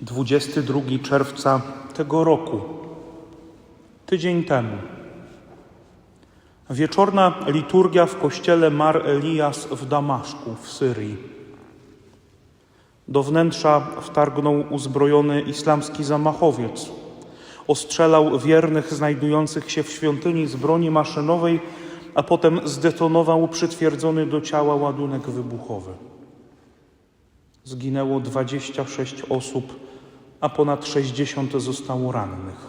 22 czerwca tego roku, tydzień temu. Wieczorna liturgia w kościele Mar Elias w Damaszku, w Syrii. Do wnętrza wtargnął uzbrojony islamski zamachowiec. Ostrzelał wiernych znajdujących się w świątyni z broni maszynowej, a potem zdetonował przytwierdzony do ciała ładunek wybuchowy. Zginęło 26 osób, a ponad 60 zostało rannych.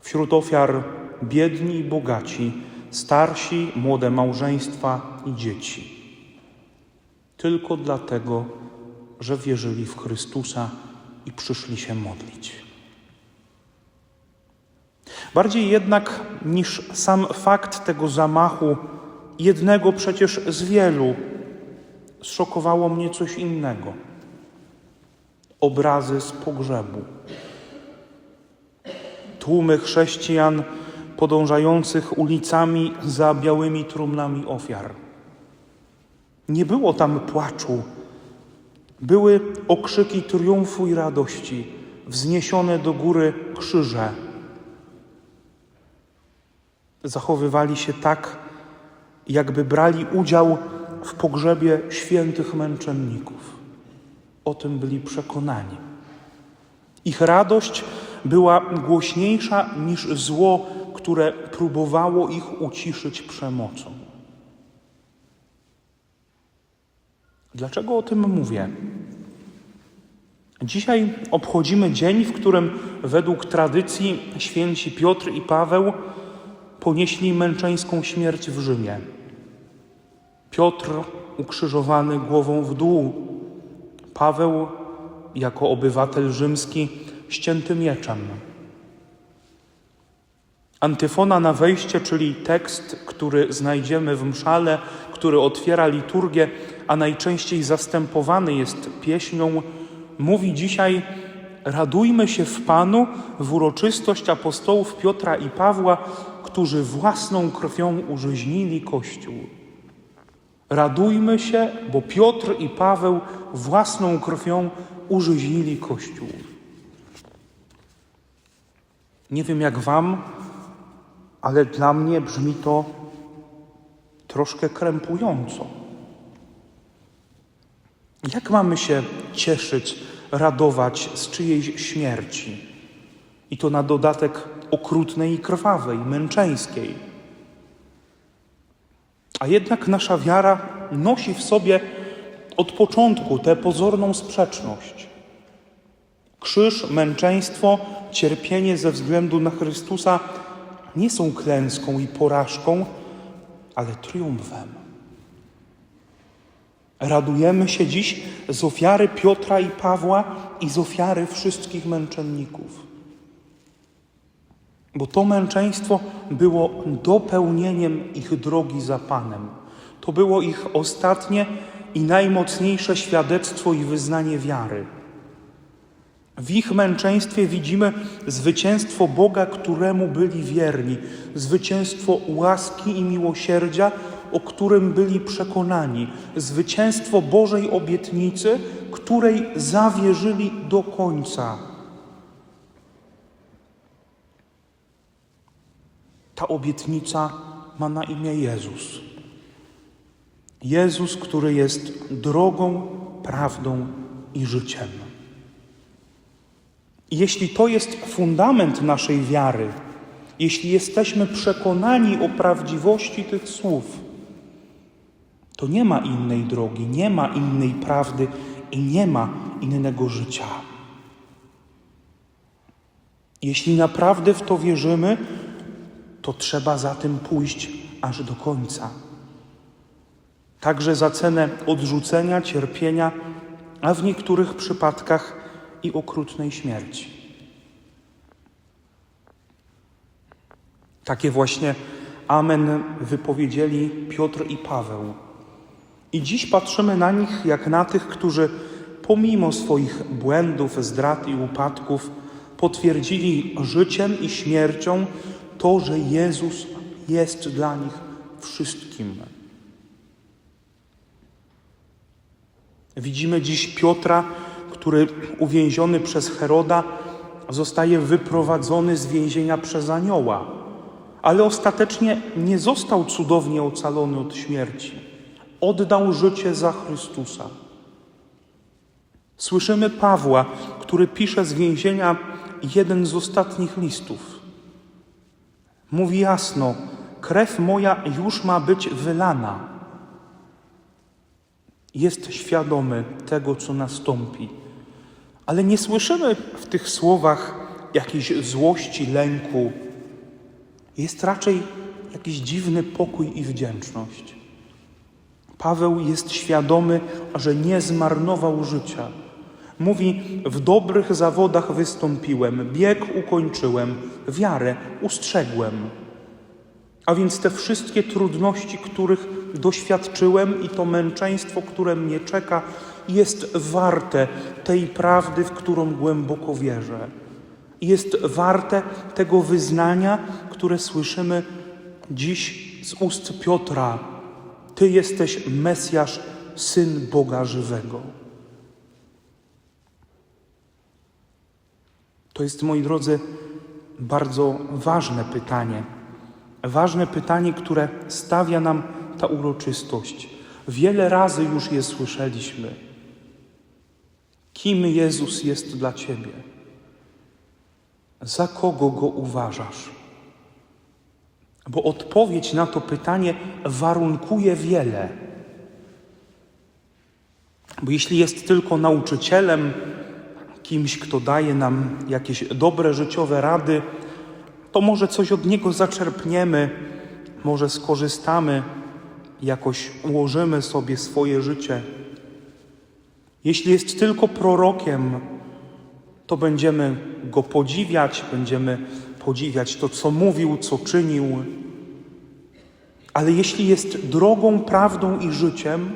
Wśród ofiar biedni i bogaci, starsi, młode małżeństwa i dzieci. Tylko dlatego, że wierzyli w Chrystusa i przyszli się modlić. Bardziej jednak niż sam fakt tego zamachu, jednego przecież z wielu, zszokowało mnie coś innego. Obrazy z pogrzebu. Tłumy chrześcijan podążających ulicami za białymi trumnami ofiar. Nie było tam płaczu, były okrzyki triumfu i radości, wzniesione do góry krzyże. Zachowywali się tak, jakby brali udział w pogrzebie świętych męczenników. O tym byli przekonani. Ich radość była głośniejsza niż zło, które próbowało ich uciszyć przemocą. Dlaczego o tym mówię? Dzisiaj obchodzimy dzień, w którym według tradycji święci Piotr i Paweł ponieśli męczeńską śmierć w Rzymie. Piotr ukrzyżowany głową w dół, Paweł jako obywatel rzymski ścięty mieczem. Antyfona na wejście, czyli tekst, który znajdziemy w mszale, który otwiera liturgię, a najczęściej zastępowany jest pieśnią, mówi dzisiaj: Radujmy się w Panu w uroczystość apostołów Piotra i Pawła, którzy własną krwią użyźnili Kościół. Radujmy się, bo Piotr i Paweł własną krwią użyźnili Kościół. Nie wiem jak Wam, ale dla mnie brzmi to troszkę krępująco. Jak mamy się cieszyć, radować z czyjejś śmierci? I to na dodatek okrutnej i krwawej, męczeńskiej. A jednak nasza wiara nosi w sobie od początku tę pozorną sprzeczność. Krzyż, męczeństwo, cierpienie ze względu na Chrystusa nie są klęską i porażką, ale triumfem. Radujemy się dziś z ofiary Piotra i Pawła i z ofiary wszystkich męczenników. Bo to męczeństwo było dopełnieniem ich drogi za Panem. To było ich ostatnie i najmocniejsze świadectwo i wyznanie wiary. W ich męczeństwie widzimy zwycięstwo Boga, któremu byli wierni, zwycięstwo łaski i miłosierdzia, o którym byli przekonani, zwycięstwo Bożej obietnicy, której zawierzyli do końca. Ta obietnica ma na imię Jezus. Jezus, który jest drogą, prawdą i życiem. Jeśli to jest fundament naszej wiary, jeśli jesteśmy przekonani o prawdziwości tych słów, to nie ma innej drogi, nie ma innej prawdy i nie ma innego życia. Jeśli naprawdę w to wierzymy, to trzeba za tym pójść aż do końca. Także za cenę odrzucenia, cierpienia, a w niektórych przypadkach i okrutnej śmierci. Takie właśnie Amen wypowiedzieli Piotr i Paweł. I dziś patrzymy na nich jak na tych, którzy pomimo swoich błędów, zdrad i upadków potwierdzili życiem i śmiercią to, że Jezus jest dla nich wszystkim. Widzimy dziś Piotra, który uwięziony przez Heroda zostaje wyprowadzony z więzienia przez anioła, ale ostatecznie nie został cudownie ocalony od śmierci. Oddał życie za Chrystusa. Słyszymy Pawła, który pisze z więzienia jeden z ostatnich listów. Mówi jasno: Krew moja już ma być wylana. Jest świadomy tego, co nastąpi. Ale nie słyszymy w tych słowach jakiejś złości, lęku. Jest raczej jakiś dziwny pokój i wdzięczność. Paweł jest świadomy, że nie zmarnował życia. Mówi: W dobrych zawodach wystąpiłem, bieg ukończyłem, wiarę ustrzegłem. A więc te wszystkie trudności, których doświadczyłem i to męczeństwo, które mnie czeka, jest warte tej prawdy, w którą głęboko wierzę. Jest warte tego wyznania, które słyszymy dziś z ust Piotra. Ty jesteś Mesjasz, syn Boga żywego. To jest, moi drodzy, bardzo ważne pytanie. Ważne pytanie, które stawia nam ta uroczystość. Wiele razy już je słyszeliśmy. Kim Jezus jest dla Ciebie? Za kogo go uważasz? Bo odpowiedź na to pytanie warunkuje wiele. Bo jeśli jest tylko nauczycielem, kimś, kto daje nam jakieś dobre życiowe rady, to może coś od niego zaczerpniemy, może skorzystamy, jakoś ułożymy sobie swoje życie. Jeśli jest tylko prorokiem, to będziemy go podziwiać, będziemy podziwiać to, co mówił, co czynił. Ale jeśli jest drogą, prawdą i życiem,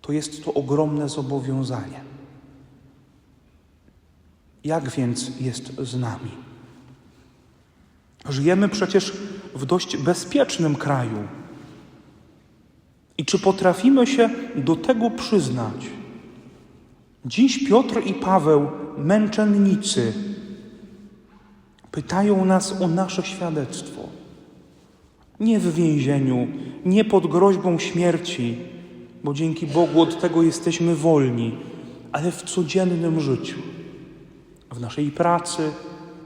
to jest to ogromne zobowiązanie. Jak więc jest z nami? Żyjemy przecież w dość bezpiecznym kraju. I czy potrafimy się do tego przyznać? Dziś Piotr i Paweł, męczennicy, pytają nas o nasze świadectwo. Nie w więzieniu, nie pod groźbą śmierci, bo dzięki Bogu od tego jesteśmy wolni, ale w codziennym życiu, w naszej pracy,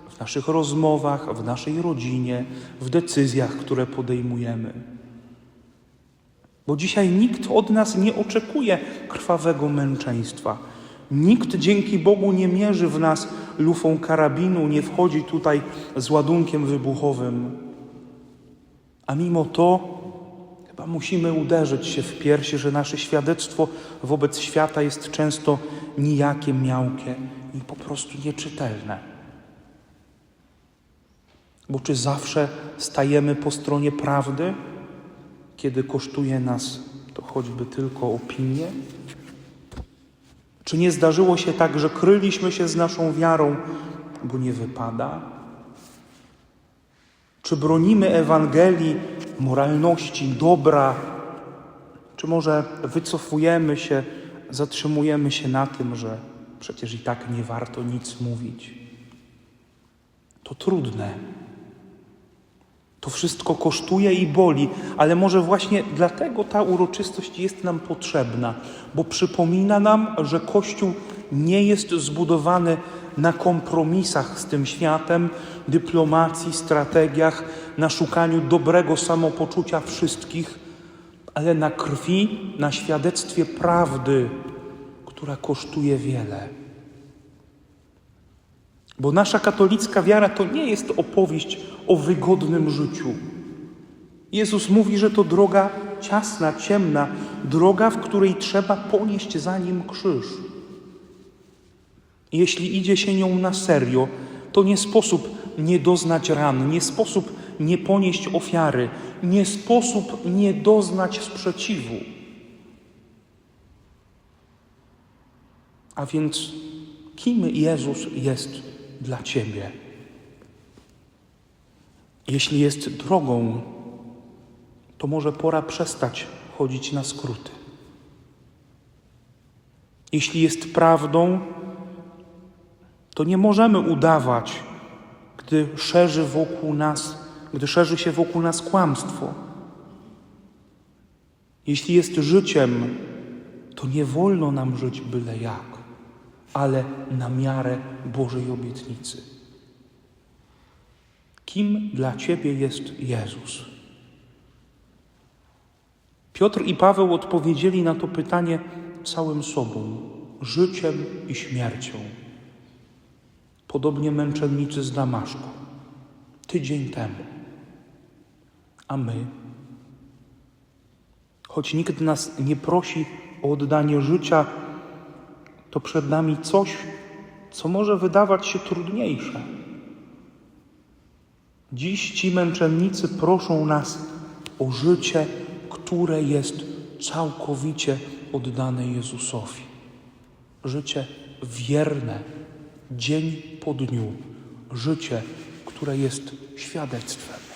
w naszych rozmowach, w naszej rodzinie, w decyzjach, które podejmujemy. Bo dzisiaj nikt od nas nie oczekuje krwawego męczeństwa. Nikt dzięki Bogu nie mierzy w nas lufą karabinu, nie wchodzi tutaj z ładunkiem wybuchowym. A mimo to chyba musimy uderzyć się w piersi, że nasze świadectwo wobec świata jest często nijakie, miałkie i po prostu nieczytelne. Bo czy zawsze stajemy po stronie prawdy, kiedy kosztuje nas to choćby tylko opinię? Czy nie zdarzyło się tak, że kryliśmy się z naszą wiarą, bo nie wypada? Czy bronimy Ewangelii, moralności, dobra? Czy może wycofujemy się, zatrzymujemy się na tym, że przecież i tak nie warto nic mówić? To trudne. To wszystko kosztuje i boli, ale może właśnie dlatego ta uroczystość jest nam potrzebna, bo przypomina nam, że Kościół nie jest zbudowany na kompromisach z tym światem, dyplomacji, strategiach, na szukaniu dobrego samopoczucia wszystkich, ale na krwi, na świadectwie prawdy, która kosztuje wiele. Bo nasza katolicka wiara to nie jest opowieść o wygodnym życiu. Jezus mówi, że to droga ciasna, ciemna, droga, w której trzeba ponieść za nim krzyż. Jeśli idzie się nią na serio, to nie sposób nie doznać ran, nie sposób nie ponieść ofiary, nie sposób nie doznać sprzeciwu. A więc kim Jezus jest dla Ciebie? Jeśli jest drogą, to może pora przestać chodzić na skróty. Jeśli jest prawdą, to nie możemy udawać, gdy szerzy wokół nas, gdy szerzy się wokół nas kłamstwo. Jeśli jest życiem, to nie wolno nam żyć byle jak, ale na miarę Bożej obietnicy. Kim dla Ciebie jest Jezus? Piotr i Paweł odpowiedzieli na to pytanie całym sobą, życiem i śmiercią. Podobnie męczennicy z Damaszku, tydzień temu. A my, choć nikt nas nie prosi o oddanie życia, to przed nami coś, co może wydawać się trudniejsze. Dziś ci męczennicy proszą nas o życie, które jest całkowicie oddane Jezusowi. Życie wierne, dzień po dniu. Życie, które jest świadectwem.